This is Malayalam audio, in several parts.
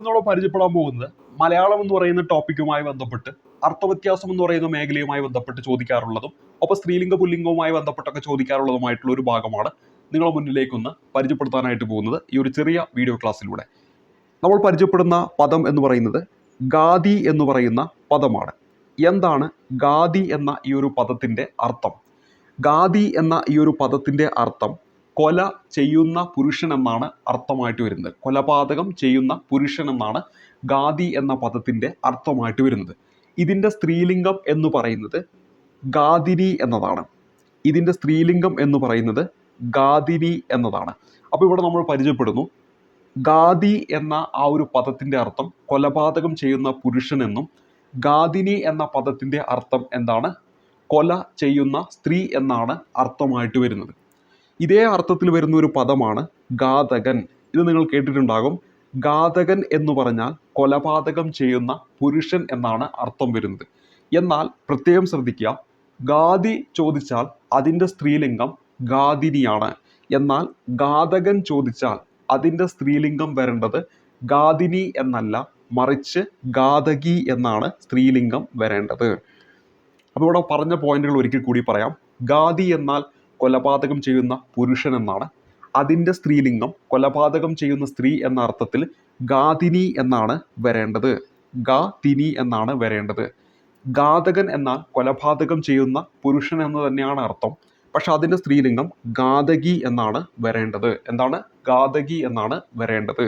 നമ്മൾ പരിചയപ്പെടാൻ പോകുന്നത്? മലയാളം എന്ന് പറയുന്ന ടോപ്പിക്കുമായി ബന്ധപ്പെട്ട് അർത്ഥവ്യത്യാസം എന്ന് പറയുന്ന മേഖലയുമായി ബന്ധപ്പെട്ട് ചോദിക്കാറുള്ളതും ഒപ്പം സ്ത്രീലിംഗ പുല്ലിംഗവുമായി ബന്ധപ്പെട്ടൊക്കെ ചോദിക്കാറുള്ളതുമായിട്ടുള്ള ഒരു ഭാഗമാണ് നിങ്ങളുടെ മുന്നിലേക്കൊന്ന് പരിചയപ്പെടുത്താനായിട്ട് പോകുന്നത് ഈ ഒരു ചെറിയ വീഡിയോ ക്ലാസ്സിലൂടെ നമ്മൾ പരിചയപ്പെടുന്ന പദം എന്ന് പറയുന്നത് ഗാദി എന്ന് പറയുന്ന പദമാണ്. എന്താണ് ഗാദി എന്ന ഈ ഒരു പദത്തിന്റെ അർത്ഥം? ഗാദി എന്ന ഈ ഒരു പദത്തിന്റെ അർത്ഥം കൊല ചെയ്യുന്ന പുരുഷൻ എന്നാണ് അർത്ഥമായിട്ട് വരുന്നത്. കൊലപാതകം ചെയ്യുന്ന പുരുഷൻ എന്നാണ് ഗാദി എന്ന പദത്തിന്റെ അർത്ഥമായിട്ട് വരുന്നത്. ഇതിന്റെ സ്ത്രീലിംഗം എന്ന് പറയുന്നത് ഗാദിനി എന്നതാണ്. ഇതിന്റെ സ്ത്രീലിംഗം എന്ന് പറയുന്നത് ഗാദിനി എന്നതാണ്. അപ്പോൾ ഇവിടെ നമ്മൾ പരിചയപ്പെടുന്നു. ഗാദി എന്ന ആ ഒരു പദത്തിന്റെ അർത്ഥം കൊലപാതകം ചെയ്യുന്ന പുരുഷൻ എന്നും ഗാദിനി എന്ന പദത്തിന്റെ അർത്ഥം എന്താണ്? കൊല ചെയ്യുന്ന സ്ത്രീ എന്നാണ് അർത്ഥമായിട്ട് വരുന്നത്. ഇതേ അർത്ഥത്തിൽ വരുന്ന ഒരു പദമാണ് ഘാതകൻ. ഇത് നിങ്ങൾ കേട്ടിട്ടുണ്ടാകും. ഘാതകൻ എന്ന് പറഞ്ഞാൽ കൊലപാതകം ചെയ്യുന്ന പുരുഷൻ എന്നാണ് അർത്ഥം വരുന്നത്. എന്നാൽ പ്രത്യേകം ശ്രദ്ധിക്കുക ഗാദി ചോദിച്ചാൽ അതിന്റെ സ്ത്രീലിംഗം ഗാദിനിയാണ് എന്നാൽ ഘാതകൻ ചോദിച്ചാൽ അതിന്റെ സ്ത്രീലിംഗം വരേണ്ടത് ഗാദിനി എന്നല്ല മറിച്ച് ഘാതകി എന്നാണ് സ്ത്രീലിംഗം വരേണ്ടത്. അപ്പോൾ ഇവിടെ പറഞ്ഞ പോയിന്റുകൾ ഒരിക്കൽ കൂടി പറയാം. ഗാദി എന്നാൽ കൊലപാതകം ചെയ്യുന്ന പുരുഷൻ എന്നാണ്. അതിന്റെ സ്ത്രീലിംഗം കൊലപാതകം ചെയ്യുന്ന സ്ത്രീ എന്ന അർത്ഥത്തിൽ ഗാതിനി എന്നാണ് വരേണ്ടത്. ഗാ തിനി എന്നാണ് വരേണ്ടത്. ഘാതകൻ എന്നാൽ കൊലപാതകം ചെയ്യുന്ന പുരുഷൻ എന്ന് തന്നെയാണ് അർത്ഥം. പക്ഷെ അതിന്റെ സ്ത്രീലിംഗം ഘാതകി എന്നാണ് വരേണ്ടത്. എന്താണ്? ഘാതകി എന്നാണ് വരേണ്ടത്.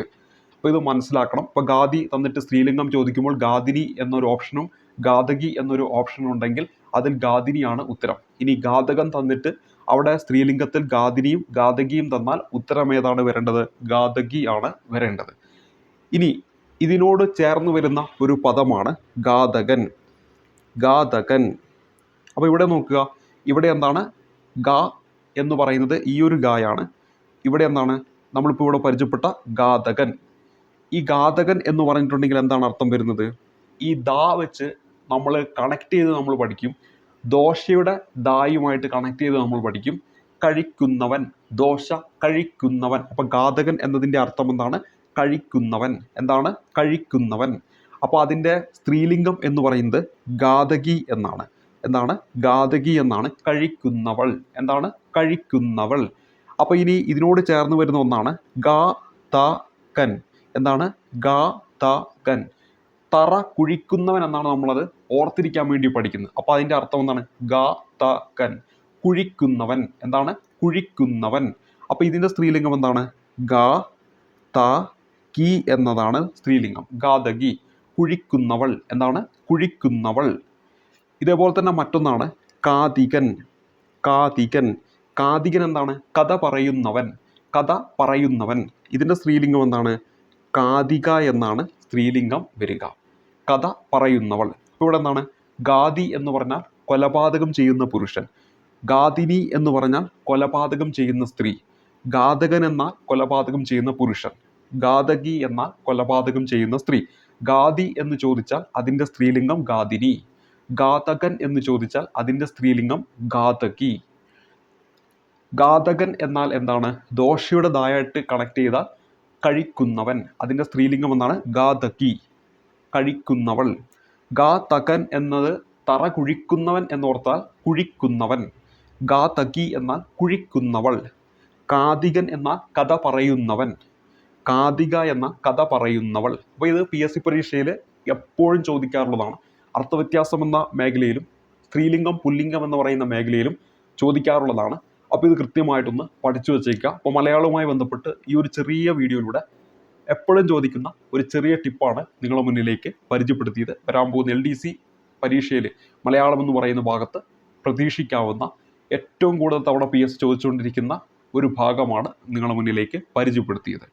അപ്പോൾ ഇത് മനസ്സിലാക്കണം. ഇപ്പോൾ ഗാദി തന്നിട്ട് സ്ത്രീലിംഗം ചോദിക്കുമ്പോൾ ഗാദിനി എന്നൊരു ഓപ്ഷനും ഘാതകി എന്നൊരു ഓപ്ഷനും ഉണ്ടെങ്കിൽ അതിൽ ഗാദിനിയാണ് ഉത്തരം. ഇനി ഘാതകം തന്നിട്ട് അവിടെ സ്ത്രീലിംഗത്തിൽ ഗാദിനിയും ഗാതകിയും തന്നാൽ ഉത്തരം ഏതാണ് വരേണ്ടത്? ഗാതകി ആണ് വരേണ്ടത്. ഇനി ഇതിനോട് ചേർന്ന് വരുന്ന ഒരു പദമാണ് ഗാതകൻ ഗാതകൻ അപ്പോൾ ഇവിടെ നോക്കുക. ഇവിടെ എന്താണ്? ഗാ എന്ന് പറയുന്നത് ഈ ഒരു ഗായാണ്. ഇവിടെ എന്താണ്? നമ്മളിപ്പോൾ ഇവിടെ പരിചയപ്പെട്ട ഗാതകൻ ഈ ഗാതകൻ എന്ന് പറഞ്ഞിട്ടുണ്ടെങ്കിൽ എന്താണ് അർത്ഥം വരുന്നത്? ഈ ദാ വെച്ച് നമ്മൾ കണക്ട് ചെയ്ത് നമ്മൾ പഠിക്കും. ദോശയുടെ ദായുമായിട്ട് കണക്ട് ചെയ്ത് നമ്മൾ പഠിക്കും. കഴിക്കുന്നവൻ ദോശ കഴിക്കുന്നവൻ. അപ്പം ഘാതകൻ എന്നതിന്റെ അർത്ഥം എന്താണ്? കഴിക്കുന്നവൻ. എന്താണ്? കഴിക്കുന്നവൻ. അപ്പോൾ അതിന്റെ സ്ത്രീലിംഗം എന്ന് പറയുന്നത് ഘാതകി എന്നാണ്. എന്താണ്? ഘാതകി എന്നാണ്. കഴിക്കുന്നവൾ. എന്താണ്? കഴിക്കുന്നവൾ. അപ്പോൾ ഇനി ഇതിനോട് ചേർന്ന് വരുന്ന ഒന്നാണ് ഗാ ത കൻ എന്താണ്? ഗാ ത കൻ തറ കുഴിക്കുന്നവൻ എന്നാണ് നമ്മളത് ഓർത്തിരിക്കാൻ വേണ്ടി പഠിക്കുന്നത് അപ്പോൾ അതിന്റെ അർത്ഥം എന്താണ്? ഗ ത കൻ. കുഴിക്കുന്നവൻ. എന്താണ്? കുഴിക്കുന്നവൻ. അപ്പോൾ ഇതിന്റെ സ്ത്രീലിംഗം എന്താണ്? ഗ ത കി എന്നതാണ് സ്ത്രീലിംഗം. ഗാതകി കുഴിക്കുന്നവൾ. എന്താണ്? കുഴിക്കുന്നവൾ. ഇതേപോലെ തന്നെ മറ്റൊന്നാണ് കാതികൻ. കാതികൻ. കാതികൻ എന്താണ്? കഥ പറയുന്നവൻ. കഥ പറയുന്നവൻ. ഇതിന്റെ സ്ത്രീലിംഗം എന്താണ്? കാതിക എന്നാണ് സ്ത്രീലിംഗം വരിക. കഥ പറയുന്നവൾ. ഇവിടെ എന്താണ് ഗാദി എന്ന് പറഞ്ഞാൽ കൊലപാതകം ചെയ്യുന്ന പുരുഷൻ. ഗാദിനി എന്ന് പറഞ്ഞാൽ കൊലപാതകം ചെയ്യുന്ന സ്ത്രീ. ഘാതകൻ എന്നാൽ കൊലപാതകം ചെയ്യുന്ന പുരുഷൻ. ഘാതകി എന്നാൽ കൊലപാതകം ചെയ്യുന്ന സ്ത്രീ. ഗാദി എന്ന് ചോദിച്ചാൽ അതിന്റെ സ്ത്രീലിംഗം ഗാദിനി. ഘാതകൻ എന്ന് ചോദിച്ചാൽ അതിന്റെ സ്ത്രീലിംഗം ഘാതകി ഘാതകൻ എന്നാൽ എന്താണ്? ദോഷയുടെ ദായായിട്ട് കണക്ട് ചെയ്ത കഴിക്കുന്നവൻ. അതിന്റെ സ്ത്രീലിംഗം എന്നാണ് ഘാതകി കഴിക്കുന്നവൾ. ഘാതകൻ എന്നത് തറ കുഴിക്കുന്നവൻ എന്നോർത്താൽ കുഴിക്കുന്നവൻ. ഗാ തകി എന്നാൽ കുഴിക്കുന്നവൾ. കാതികൻ എന്നാൽ കഥ പറയുന്നവൻ. കാതിക എന്ന കഥ പറയുന്നവൾ. അപ്പോൾ ഇത് പി എസ് സി പരീക്ഷയിൽ എപ്പോഴും ചോദിക്കാറുള്ളതാണ്. അർത്ഥവ്യത്യാസം എന്ന മേഖലയിലും സ്ത്രീലിംഗം പുല്ലിംഗം എന്ന് പറയുന്ന മേഖലയിലും ചോദിക്കാറുള്ളതാണ്. അപ്പോൾ ഇത് കൃത്യമായിട്ടൊന്ന് പഠിച്ചു വെച്ചേക്കുക. അപ്പോൾ മലയാളവുമായി ബന്ധപ്പെട്ട് ഈ ഒരു ചെറിയ വീഡിയോയിലൂടെ എപ്പോഴും ചോദിക്കുന്ന ഒരു ചെറിയ ടിപ്പാണ് നിങ്ങളെ മുന്നിലേക്ക് പരിചയപ്പെടുത്തിയത്. വരാൻ പോകുന്ന എൽ ഡി സി പരീക്ഷയിൽ മലയാളം എന്ന് പറയുന്ന ഭാഗത്ത് പ്രതീക്ഷിക്കാവുന്ന ഏറ്റവും കൂടുതൽ തവണ പി എസ് ചോദിച്ചുകൊണ്ടിരിക്കുന്ന ഒരു ഭാഗമാണ് നിങ്ങളെ മുന്നിലേക്ക് പരിചയപ്പെടുത്തിയത്.